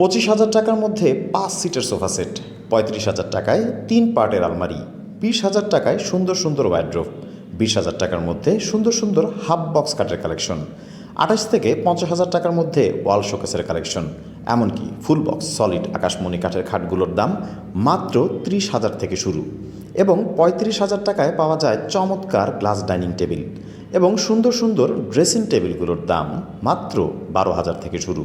পঁচিশ হাজার টাকার মধ্যে পাঁচ সিটের সোফা সেট, পঁয়ত্রিশ হাজার টাকায় তিন পার্টের আলমারি, বিশ হাজার টাকায় সুন্দর সুন্দর ওয়াইড্রোপ বিশ হাজার টাকার মধ্যে সুন্দর সুন্দর হাফ বক্স কাঠের কালেকশন আঠাশ থেকে পঞ্চাশ হাজার টাকার মধ্যে ওয়াল শোকেসের কালেকশন এমনকি ফুল বক্স সলিড আকাশমণি কাঠের খাটগুলোর দাম মাত্র ত্রিশ হাজার থেকে শুরু এবং পঁয়ত্রিশ হাজার টাকায় পাওয়া যায় চমৎকার গ্লাস ডাইনিং টেবিল এবং সুন্দর সুন্দর ড্রেসিং টেবিলগুলোর দাম মাত্র বারো হাজার থেকে শুরু।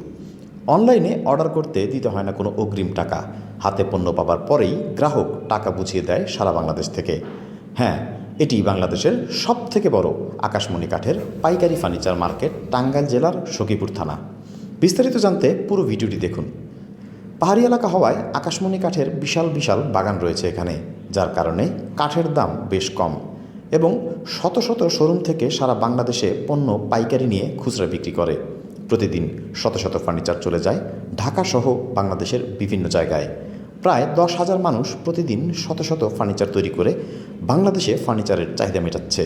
অনলাইনে অর্ডার করতে দিতে হয় না কোনো অগ্রিম টাকা। হাতে পণ্য পাবার পরেই গ্রাহক টাকা বুঝিয়ে দেয় সারা বাংলাদেশ থেকে। হ্যাঁ এটি বাংলাদেশের সব থেকে বড় আকাশমণি কাঠের পাইকারি ফার্নিচার মার্কেট, টাঙ্গাইল জেলার সখীপুর থানা। বিস্তারিত জানতে পুরো ভিডিওটি দেখুন। পাহাড়ি এলাকা হওয়ায় আকাশমণি কাঠের বিশাল বিশাল বাগান রয়েছে এখানে, যার কারণে কাঠের দাম বেশ কম এবং শত শত শোরুম থেকে সারা বাংলাদেশে পণ্য পাইকারি নিয়ে খুচরা বিক্রি করে। প্রতিদিন শত শত ফার্নিচার চলে যায় ঢাকা সহ বাংলাদেশের বিভিন্ন জায়গায়। প্রায় দশ হাজার মানুষ প্রতিদিন শত শত ফার্নিচার তৈরি করে বাংলাদেশে ফার্নিচারের চাহিদা মেটাচ্ছে।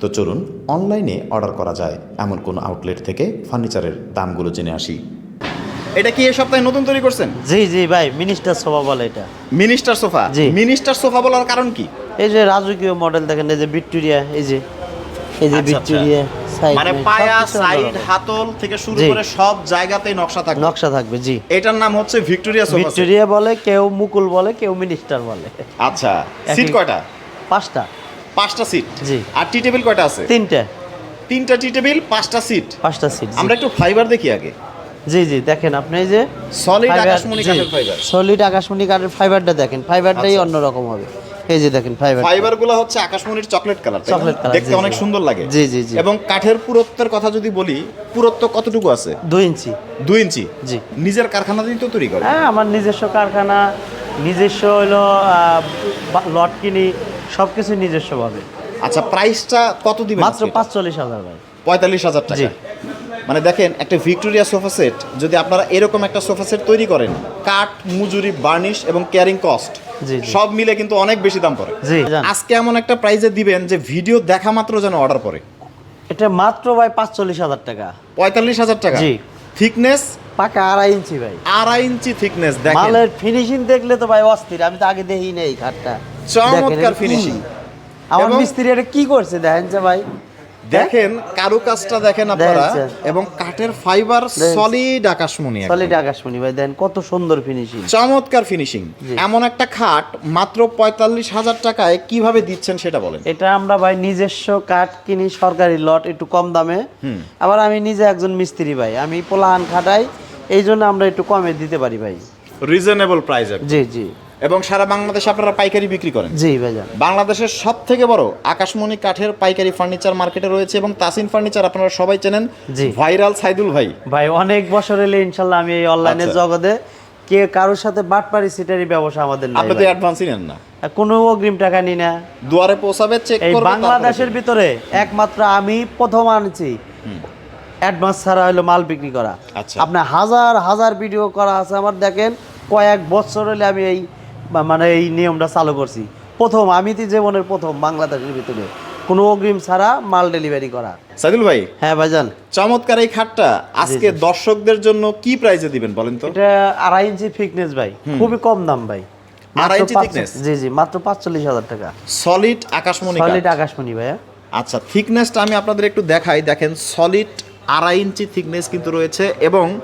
তো চলুন অনলাইনে অর্ডার করা যায় এমন কোনো আউটলেট থেকে ফার্নিচারের দামগুলো জেনে আসি। এটা কি এ সপ্তাহে নতুন তৈরি করছেন? জি জি ভাই মিনিস্টার সোফা বলে এটা। Minister sofa? জি। মিনিস্টার সোফা বলার কারণ কি? এই যে রাজকীয় মডেল দেখেন এই যে ভিক্টোরিয়া এই যে এই যে আচ্ছা, ভিক্টোরিয়া মানে পায়া সাইড হাতল থেকে শুরু করে সব জায়গাতেই নকশা থাকবে। নকশা থাকবে জি। এটার নাম হচ্ছে ভিক্টোরিয়া সোফা ভিক্টোরিয়া বলে কেউ মুকুল বলে কেউ মিনিস্টার বলে। আচ্ছা সিট কয়টা? পাঁচটা। পাঁচটা সিট। জি। আর টি টেবিল কয়টা আছে? তিনটে। তিনটা টি টেবিল পাঁচটা সিট। পাঁচটা সিট আমরা একটু ফাইবার দেখি আগে। জি জি দেখেন আপনি এই যে সলিড আকাশমণি কাঠের ফাইবার সলিড আকাশমণি কাঠের ফাইবারটা দেখেন। ফাইবারটাই আচ্ছা। অন্যরকম হবে। এই যে দেখেন ফাইবার ফাইবারগুলো হচ্ছে আকাশমণির চকলেট কালার চকলেট কালার, দেখতে অনেক সুন্দর লাগে। জি, জি, জি। এবং কাঠের পুরত্বের কথা যদি বলি পুরত্ব কতটুকু আছে? দুই ইঞ্চি। দুই ইঞ্চি? জি। নিজের কারখানা দিয়ে তো তৈরি করে হ্যাঁ আমার নিজস্ব কারখানা নিজস্ব হলো লট কিনি সব কিছু নিজস্বভাবে আচ্ছা প্রাইসটা কত দিবেন মাত্র পাঁচচল্লিশ হাজার ভাই। পঁয়তাল্লিশ হাজার টাকা। মানে দেখেন একটা ভিক্টোরিয়া সোফা সেট যদি আপনারা এরকম একটা সোফা সেট তৈরি করেন কাঠ মজুরি বার্নিশ এবং ক্যারিং কস্ট। সব মিলে কিন্তু অনেক বেশি দাম পড়ে। আজকে এমন একটা প্রাইজে দিবেন যে ভিডিও দেখা মাত্র যেন অর্ডার পড়ে। এটা মাত্র ভাই পাঁচচল্লিশ হাজার টাকা। পঁয়তাল্লিশ হাজার টাকা। জি। থিকনেস পাকা আড়াই ইঞ্চি ভাই। আড়াই ইঞ্চি থিকনেস দেখেন। মালের ফিনিশিং দেখলে তো ভাই অস্থির আমি তো আগে দেখি নেই খাটটা। চমৎকার এটা আমার মিস্ত্রি এটা কি করছে দেখেন যে ভাই? দেখেন কারুকাজটা দেখেন আপনারা এবং কাঠের ফাইবার সলিড আকাশমণি। সলিড আকাশমণি ভাই দেখেন কত সুন্দর ফিনিশিং চমৎকার ফিনিশিং এমন একটা খাট মাত্র পঁয়তাল্লিশ হাজার টাকায় কীভাবে দিচ্ছেন সেটা বলেন। এটা আমরা ভাই নিজস্ব কাঠ কিনি সরকারি লট একটু কম দামে। আবার আমি নিজে একজন মিস্ত্রি ভাই আমি পোলাহান খাটাই এই জন্য আমরা একটু কমে দিতে পারি ভাই। রিজনেবল প্রাইস জি জি। এবং সারা বাংলাদেশে আপনারা পাইকারি বিক্রি করেন। জি ভাইজান। বাংলাদেশের সব থেকে বড় আকাশমণি কাঠের পাইকারি ফার্নিচার মার্কেটে রয়েছে এবং তাসিন ফার্নিচার আপনারা সবাই চেনেন জি। ভাইরাল সাইদুল ভাই। ভাই অনেক বছর এলে ইনশাল্লাহ আমি এই অনলাইনের আচ্ছা। জগতে কে কারোর সাথে বাটপারি সিটারি ব্যবসা আমাদের নাই আপনি তো। অ্যাডভান্সই নেন না। কোনো অগ্রিম টাকা নি না। দুয়ারে পৌঁছাবে চেক এই করবে বাংলাদেশের ভিতরে একমাত্র আমি প্রথম আনছি। অ্যাডভান্স ছাড়া হলো মাল বিক্রি করা। আচ্ছা। আপনার হাজার হাজার ভিডিও করা আছে। আমার দেখেন কয়েক বছর হলে আমি এই মানে এই নিয়মটা চালু করছি। প্রথম আমি তো জীবনের প্রথম বাংলাদেশের ভিতরে। কোনো অগ্রিম ছাড়া মাল ডেলিভারি করা। সাইদুল ভাই হ্যাঁ ভাইজান। চমৎকার এই খাটটা। আজকে দর্শকদের জন্য কি প্রাইসে দিবেন বলেন তো? এটা আড়াই ইঞ্চি ফিটনেস ভাই। খুবই কম দাম ভাই। আড়াই ইঞ্চি পাঁচ- জি জি মাত্র পাঁচচল্লিশ হাজার টাকা। সলিড আকাশমণি সলিড আকাশমণি ভাইয়া। আচ্ছা থিকনেসটা আমি আপনাদের একটু দেখাই। দেখেন সলিড আড়াই ইঞ্চি থিকনেস কিন্তু রয়েছে এবং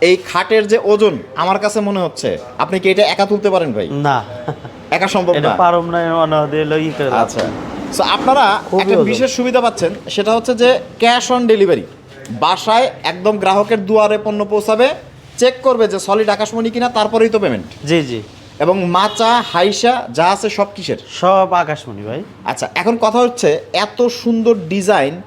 এই খাটের যে ওজন আমার কাছে মনে হচ্ছে আপনি কি এটা একা তুলতে পারেন ভাই? না। একা সম্ভব না। পারম না আচ্ছা। সো আপনারা একটা বিশেষ সুবিধা পাচ্ছেন সেটা হচ্ছে যে ক্যাশ অন ডেলিভারি বাসায় একদম গ্রাহকের দুয়ারে পণ্য পৌঁছাবে চেক করবে যে সলিড আকাশমণি কিনা তারপরেই তো পেমেন্ট জি জি। এবং মাচা হাইসা যা আছে সব কিসের? সব আকাশমণি ভাই। আচ্ছা এখন কথা হচ্ছে এত সুন্দর ডিজাইন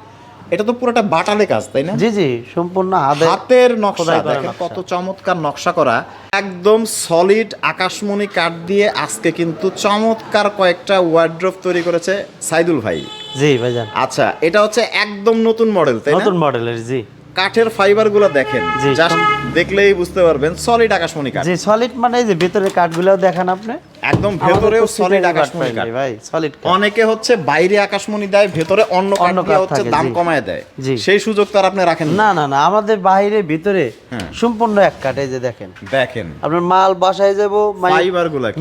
এটা তো পুরোটা বাটালে কাজ তাই না? জি জি সম্পূর্ণ হাতের নকশা দেখেন কত চমৎকার নকশা করা। একদম সলিড আকাশমণি কাঠ দিয়ে আজকে কিন্তু চমৎকার কয়েকটা ওয়ার্ড্রপ তৈরি করেছে সাইদুল ভাই। জি ভাইজান। আচ্ছা এটা হচ্ছে একদম নতুন মডেল তাই নতুন মডেলের জি। কাঠের ফাইবারগুলো দেখেন জি, জাস্ট দেখলেই বুঝতে পারবেন সলিড আকাশমণি কাঠ। যে সলিড মানে যে ভেতরের কাঠগুলোও দেখান আপনি। একদম ভেতরেও সলিড আকাশমণি কাঠ। ভাই সলিড অনেকে হচ্ছে বাইরে আকাশমণি দেয় ভেতরে অন্য কাঠ অন্য কাঠ হচ্ছে দাম কমায় দেয়। সেই সুযোগ তো আর আপনি রাখেন না না না আমাদের বাইরে ভিতরে হ্যাঁ। সম্পূর্ণ এক কাঠে যে দেখেন। দেখেন। আপনার মাল বাসায় যাব ফাইবারগুলা কি?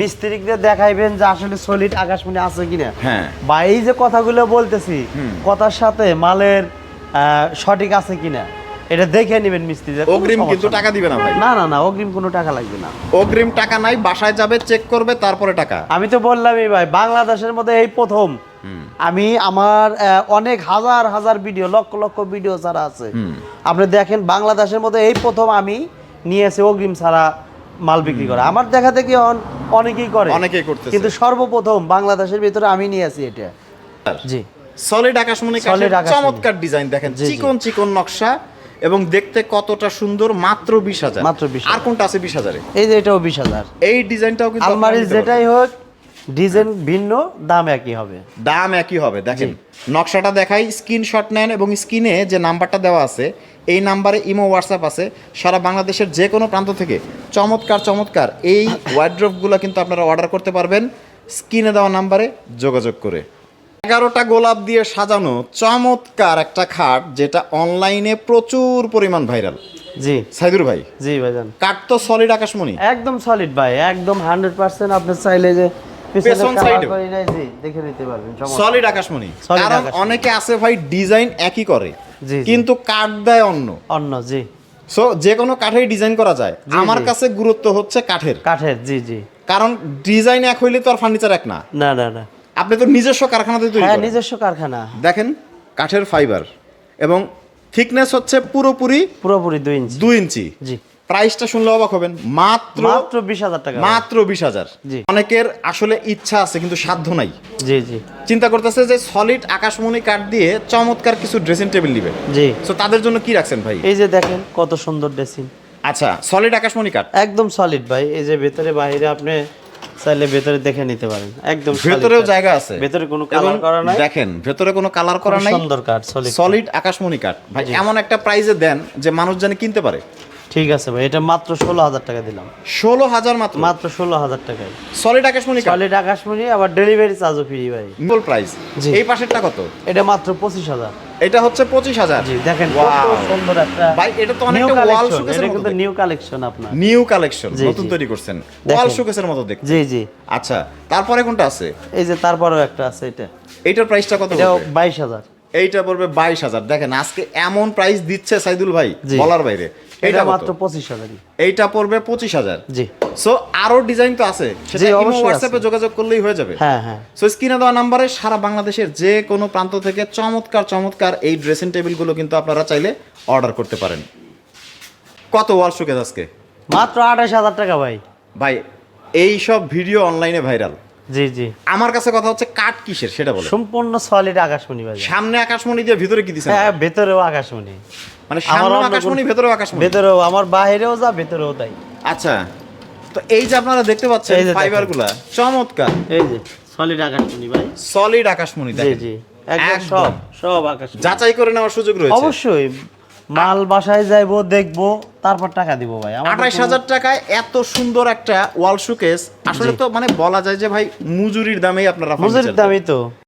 দেখাইবেন যে আসলে সলিড আকাশমণি আছে কিনা। হ্যাঁ। বা এই যে কথাগুলো বলতেছি কথার সাথে মালের আহ, সঠিক আছে কিনা? এটা দেখে নেবেন মিস্ত্রিদের অগ্রিম কিন্তু টাকা দিবে না ভাই। না না না অগ্রিম কোনো টাকা লাগবে না। অগ্রিম টাকা নাই বাসায় যাবে চেক করবে তারপরে টাকা। আমি তো বললামই ভাই বাংলাদেশের মধ্যে এই প্রথম। আমি আমার অনেক হাজার হাজার ভিডিও লক্ষ লক্ষ ভিডিও ছাড়া আছে। আপনি দেখেন বাংলাদেশের মধ্যে এই প্রথম আমি নিয়েছি অগ্রিম ছাড়া মাল বিক্রি করে। আমার দেখা দেখি অনেকেই করে। অনেকেই করতেছে। কিন্তু সর্বপ্রথম বাংলাদেশের ভিতরে আমি নিয়ে নিয়েছি এটা। জি। সলিড আকাশমণি। চমৎকার ডিজাইন দেখেন। চিকন চিকন নকশা। এবং দেখতে কতটা সুন্দর মাত্র বিশ হাজার। মাত্র বিশ আর কোনটা আছে বিশ হাজারে? এই যে এটাও বিশ হাজার। এই ডিজাইনটাও কিন্তু পারবেন। যেটাই হোক ডিজাইন ভিন্ন দাম একই হবে। দাম একই হবে দেখেন। নকশাটা দেখাই স্ক্রিনশট নেন এবং স্ক্রিনে যে নাম্বারটা দেওয়া আছে এই নাম্বারে ইমো হোয়াটসঅ্যাপ আছে। সারা বাংলাদেশের যে কোনো প্রান্ত থেকে চমৎকার চমৎকার এই ওয়ার্ড্রপগুলো কিন্তু আপনারা অর্ডার করতে পারবেন। স্ক্রিনে দেওয়া নাম্বারে যোগাযোগ করে। এগারোটা গোলাপ দিয়ে সাজানো চমৎকার একটা খাট যেটা অনলাইনে প্রচুর পরিমাণ ভাইরাল জি। সাইদুর ভাই। জি ভাইজান। কাঠ তো সলিড আকাশমণি। একদম সলিড ভাই একদম হান্ড্রেড পার্সেন্ট আপনি চাইলে যে দেখে নিতে পারবেন সলিড আকাশমণি। কারণ অনেকে আছে ভাই ডিজাইন একই করে। কিন্তু কাঠ দেয় অন্য। অন্য জি। সো যে কোনো কাঠেই ডিজাইন করা যায়। আমার কাছে গুরুত্ব হচ্ছে কাঠের। কাঠের জি জি। কারণ ডিজাইন এক হইলে তো আর ফার্নিচার এক না। না না না। আপনি তো নিজস্ব কারখানাতে তৈরি হ্যাঁ নিজস্ব কারখানা। দেখেন কাঠের ফাইবার এবং থিকনেস হচ্ছে পুরোপুরি পুরোপুরি দুই ইঞ্চি। দুই ইঞ্চি। জি। প্রাইসটা শুনলে অবাক হবেন। মাত্র মাত্র বিশ হাজার টাকা। মাত্র বিশ হাজার। জি। অনেকের আসলে ইচ্ছা আছে কিন্তু সাধ্য নাই। জি জি। চিন্তা করতেছে যে সলিড আকাশমণি কাঠ দিয়ে চমৎকার কিছু ড্রেসিং টেবিল নিবে। জি। সো তাদের জন্য কি রাখছেন ভাই? এই যে দেখেন কত সুন্দর ড্রেসিং আচ্ছা সলিড আকাশমণি কাঠ। একদম সলিড ভাই। এই যে ভেতরে বাইরে আপনি চাইলে ভেতরে দেখে নিতে পারেন। একদম ভেতরেও জায়গা আছে। ভেতরে কোনো কালার করা নাই। দেখেন ভেতরে কোনো কালার করা নাই। সুন্দর কাঠ সলিড সলিড আকাশমণি কাঠ ভাই এমন একটা প্রাইজে দেন যে মানুষ জানে কিনতে পারে। ঠিক আছে ভাই এটা মাত্র ষোলো হাজার টাকা দিলাম। ষোলো হাজার মাত্র? মাত্র ষোলো হাজার টাকায়। সলিড আকাশমণি সলিড আকাশমণি আবার ডেলিভারি চার্জও ফ্রি ভাই। ফুল প্রাইস জি। এই পাশেরটা কত? এটা মাত্র পঁচিশ হাজার। এটা হচ্ছে পঁচিশ হাজার? জি দেখেন সুন্দর একটা ভাই এটা তো অনেকটা ওয়াল শোকেসের এটা মতো কিন্তু নিউ কালেকশন আপনার। নিউ কালেকশন নতুন তৈরি করছেন। ওয়াল শোকেসের মতো দেখতে। জি জি। আচ্ছা তারপরে কোনটা আছে? এই যে তারপরেও একটা আছে এটা। এইটার প্রাইসটা কত পড়বে? বাইশ হাজার। এইটা পড়বে বাইশ হাজার। দেখেন আজকে এমন প্রাইস দিচ্ছে সাইদুল ভাই বলার বাইরে। এটা মাত্র পঁচিশ হাজারই। এইটা পড়বে পঁচিশ হাজার। জি। সো আরও ডিজাইন তো আছে। সেটা অবশ্যই হোয়াটসঅ্যাপে যোগাযোগ করলেই হয়ে যাবে। হ্যাঁ হ্যাঁ। সো স্ক্রিনে দেওয়া নাম্বারে সারা বাংলাদেশের যে কোনো প্রান্ত থেকে চমৎকার চমৎকার এই ড্রেসিং টেবিলগুলো কিন্তু আপনারা চাইলে অর্ডার করতে পারেন। কত ওয়াল শোকেস আজকে? মাত্র আঠাশ হাজার টাকা ভাই। ভাই এই সব ভিডিও অনলাইনে ভাইরাল জি জি। আমার কাছে কথা হচ্ছে কাঠ কিসের সেটা বলে সম্পূর্ণ সলিড আকাশমণি ভাই সামনে আকাশমণি দিয়ে ভিতরে কি দিছেন? হ্যাঁ ভেতরেও আকাশমণি। মানে সামনে আকাশমণি ভেতরেও আকাশমণি? ভেতরেও আমার বাইরেও যা ভেতরেও তাই। আচ্ছা তো এই যে আপনারা দেখতে পাচ্ছেন এই যে দেখেন। ফাইবারগুলা চমৎকার। এই যে সলিড আকাশমণি ভাই। সলিড আকাশমণি জি জি একদম। সব সব আকাশ যাচাই করে নেওয়ার সুযোগ রয়েছে। অবশ্যই। মাল বাসায় যাইবো দেখব তারপর টাকা দিব ভাই। আঠাইশ হাজার টাকায় এত সুন্দর একটা ওয়াল শোকেস। আসলে তো মানে বলা যায় যে ভাই মজুরির দামেই আপনারা মজুরির দামই তো।